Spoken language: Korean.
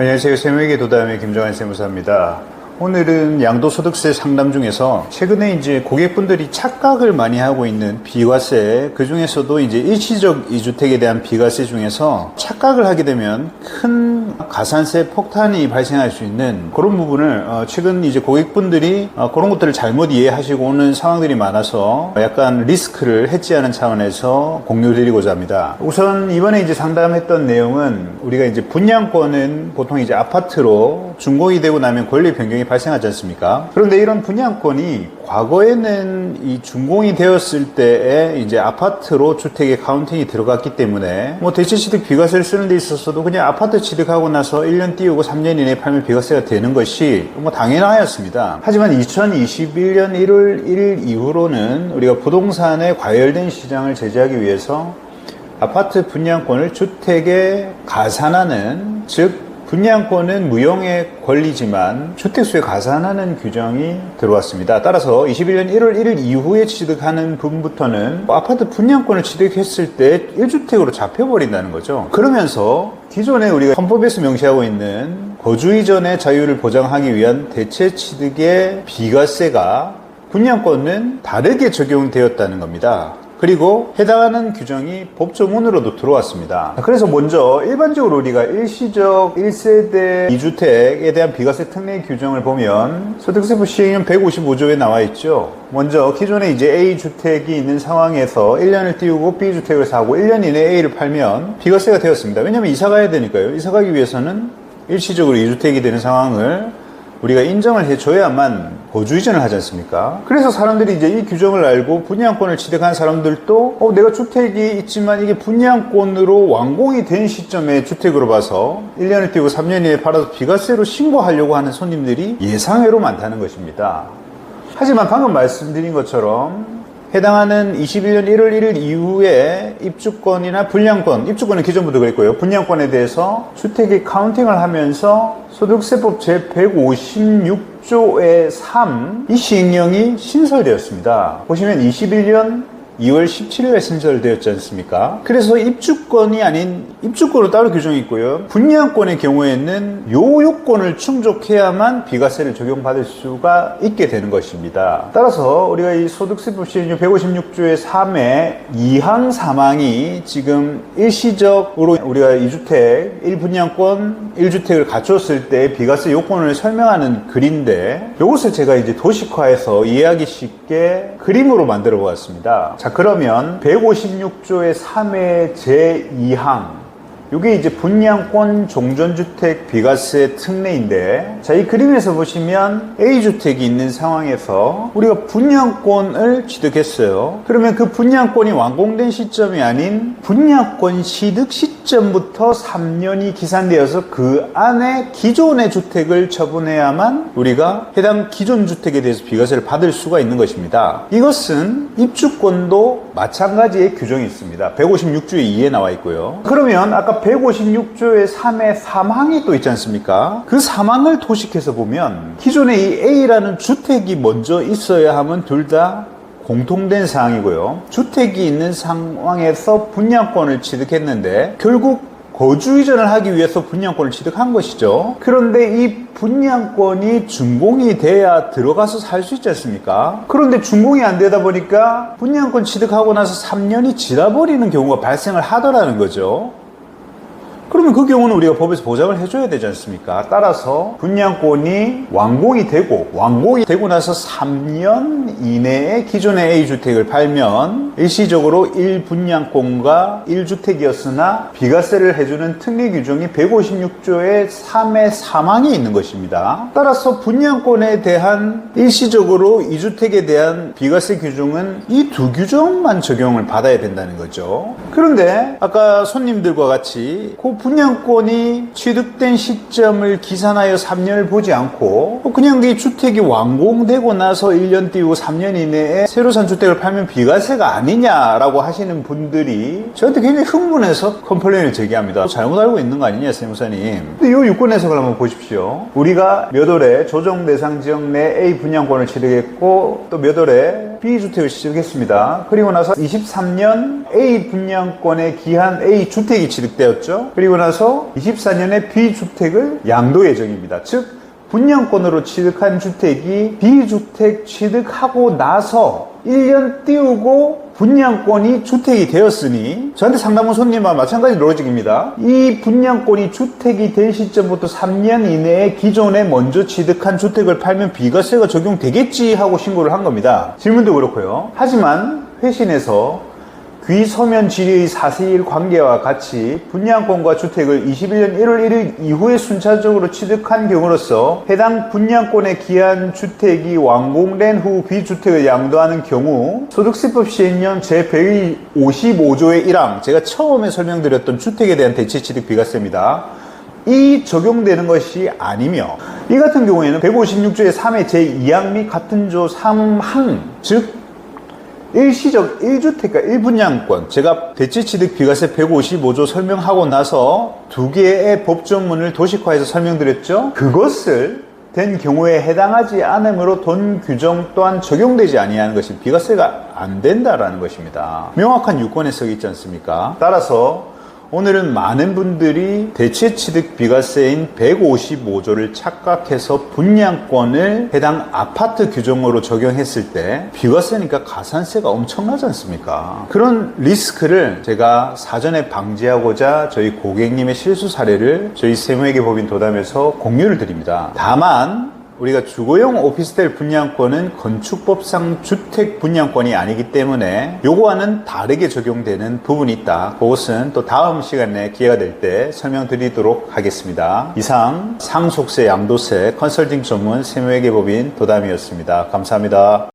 안녕하세요. 세무에게 도담의 김정환 세무사입니다. 오늘은 양도소득세 상담 중에서 최근에 이제 고객분들이 착각을 많이 하고 있는 비과세, 그 중에서도 이제 일시적 이주택에 대한 비과세 중에서 착각을 하게 되면 큰 가산세 폭탄이 발생할 수 있는 그런 부분을 어, 최근 이제 고객분들이 어, 그런 것들을 잘못 이해하시고 오는 상황들이 많아서 약간 리스크를 해지하는 차원에서 공유드리고자 합니다. 우선 이번에 이제 상담했던 내용은 우리가 이제 분양권은 보통 이제 아파트로 준공이 되고 나면 권리 변경이 발생하지 않습니까? 그런데 이런 분양권이 과거에는 이 준공이 되었을 때에 이제 아파트로 주택의 카운팅이 들어갔기 때문에 뭐 대체 취득 비과세를 쓰는 데 있어서도 그냥 아파트 취득하고 나서 1년 띄우고 3년 이내에 팔면 비과세가 되는 것이 뭐 당연하였습니다. 하지만 2021년 1월 1일 이후로는 우리가 부동산의 과열된 시장을 제재하기 위해서 아파트 분양권을 주택에 가산하는 즉 분양권은 무용의 권리지만 주택수에 가산하는 규정이 들어왔습니다. 따라서 21년 1월 1일 이후에 취득하는 분부터는 아파트 분양권을 취득했을 때 1주택으로 잡혀버린다는 거죠. 그러면서 기존에 우리가 헌법에서 명시하고 있는 거주 이전의 자유를 보장하기 위한 대체 취득의 비과세가 분양권은 다르게 적용되었다는 겁니다. 그리고 해당하는 규정이 법조문으로도 들어왔습니다. 그래서 먼저 일반적으로 우리가 일시적 1세대 2주택에 대한 비과세 특례 규정을 보면 소득세부 시행령 155조에 나와 있죠. 먼저 기존에 이제 A주택이 있는 상황에서 1년을 띄우고 B주택을 사고 1년 이내에 A를 팔면 비과세가 되었습니다. 왜냐하면 이사 가야 되니까요. 이사 가기 위해서는 일시적으로 2주택이 되는 상황을 우리가 인정을 해줘야만 거주 이전을 하지 않습니까? 그래서 사람들이 이제 이 규정을 알고 분양권을 취득한 사람들도 어, 내가 주택이 있지만 이게 분양권으로 완공이 된 시점에 주택으로 봐서 1년을 띄고 3년 이내에 팔아서 비과세로 신고하려고 하는 손님들이 예상외로 많다는 것입니다. 하지만 방금 말씀드린 것처럼 해당하는 21년 1월 1일 이후에 입주권이나 분양권, 입주권은 기존부터 그랬고요. 분양권에 대해서 주택의 카운팅을 하면서 소득세법 제156조의 3, 이 시행령이 신설되었습니다. 보시면 21년 2월 17일에 신설되었지 않습니까? 그래서 입주권이 아닌 입주권으로 따로 규정이 있고요. 분양권의 경우에는 요 요건을 충족해야만 비과세를 적용받을 수가 있게 되는 것입니다. 따라서 우리가 이 소득세법 시행령 156조의 3의 2항 3항이 지금 일시적으로 우리가 2주택 1분양권 1주택을 갖췄을 때 비과세 요건을 설명하는 글인데 이것을 제가 이제 도식화해서 이해하기 쉽게 그림으로 만들어 보았습니다. 자, 그러면 156조의 3의 제2항. 이게 이제 분양권 종전주택 비과세 특례인데 자 이 그림에서 보시면 A주택이 있는 상황에서 우리가 분양권을 취득했어요. 그러면 그 분양권이 완공된 시점이 아닌 분양권 취득 시점 부터 3년이 기산되어서 그 안에 기존의 주택을 처분해야만 우리가 해당 기존 주택에 대해서 비과세를 받을 수가 있는 것입니다. 이것은 입주권도 마찬가지의 규정이 있습니다. 156조의 2에 나와 있고요. 그러면 아까 156조의 3의 3항이 또 있지 않습니까? 그 3항을 도식해서 보면 기존에 이 A라는 주택이 먼저 있어야 하면 둘 다 공통된 사항이고요. 주택이 있는 상황에서 분양권을 취득했는데 결국 거주 이전을 하기 위해서 분양권을 취득한 것이죠. 그런데 이 분양권이 준공이 돼야 들어가서 살 수 있지 않습니까? 그런데 준공이 안 되다 보니까 분양권 취득하고 나서 3년이 지나버리는 경우가 발생을 하더라는 거죠. 그러면 그 경우는 우리가 법에서 보장을 해줘야 되지 않습니까? 따라서 분양권이 완공이 되고 완공이 되고 나서 3년 이내에 기존의 A주택을 팔면 일시적으로 1분양권과 1주택이었으나 비과세를 해주는 특례 규정이 156조의 3의 3항이 있는 것입니다. 따라서 분양권에 대한 일시적으로 2주택에 대한 비과세 규정은 이 두 규정만 적용을 받아야 된다는 거죠. 그런데 아까 손님들과 같이 그 분양권이 취득된 시점을 기산하여 3년을 보지 않고 그냥 이 주택이 완공되고 나서 1년 띄우고 3년 이내에 새로 산 주택을 팔면 비과세가 아니냐라고 하시는 분들이 저한테 굉장히 흥분해서 컴플레인을 제기합니다. 잘못 알고 있는 거 아니냐 세무사님. 근데 이 유권 해석을 한번 보십시오. 우리가 몇 월에 조정 대상 지역 내 A 분양권을 취득했고 또 몇 월에 B주택을 취득했습니다. 그리고 나서 23년 A 분양권에 기한 A 주택이 취득되었죠. 그리고 나서 24년에 B주택을 양도 예정입니다. 즉 분양권으로 취득한 주택이 B주택 취득하고 나서 1년 띄우고 분양권이 주택이 되었으니 저한테 상담 온 손님과 마찬가지 로직입니다. 이 분양권이 주택이 된 시점부터 3년 이내에 기존에 먼저 취득한 주택을 팔면 비과세가 적용되겠지 하고 신고를 한 겁니다. 질문도 그렇고요. 하지만 회신에서 귀서면 질의 사실 관계와 같이 분양권과 주택을 21년 1월 1일 이후에 순차적으로 취득한 경우로서 해당 분양권에 기한 주택이 완공된 후 비주택을 양도하는 경우 소득세법 시행령 제155조의 1항 제가 처음에 설명드렸던 주택에 대한 대체 취득 비과세입니다. 이 적용되는 것이 아니며 이 같은 경우에는 156조의 3의 제2항 및 같은 조 3항 즉 일시적 1주택과 1분양권. 제가 대치취득 비과세 155조 설명하고 나서 두 개의 법조문을 도식화해서 설명드렸죠? 그것을 된 경우에 해당하지 않으므로 돈 규정 또한 적용되지 아니하는 것이 비과세가 안 된다라는 것입니다. 명확한 유권에 서 있지 않습니까? 따라서 오늘은 많은 분들이 대체 취득 비과세인 155조를 착각해서 분양권을 해당 아파트 규정으로 적용했을 때 비과세니까 가산세가 엄청나지 않습니까? 그런 리스크를 제가 사전에 방지하고자 저희 고객님의 실수 사례를 저희 세무회계 법인 도담에서 공유를 드립니다. 다만 우리가 주거용 오피스텔 분양권은 건축법상 주택 분양권이 아니기 때문에 요거와는 다르게 적용되는 부분이 있다. 그것은 또 다음 시간에 기회가 될 때 설명드리도록 하겠습니다. 이상 상속세 양도세 컨설팅 전문 세무회계법인 도담이었습니다. 감사합니다.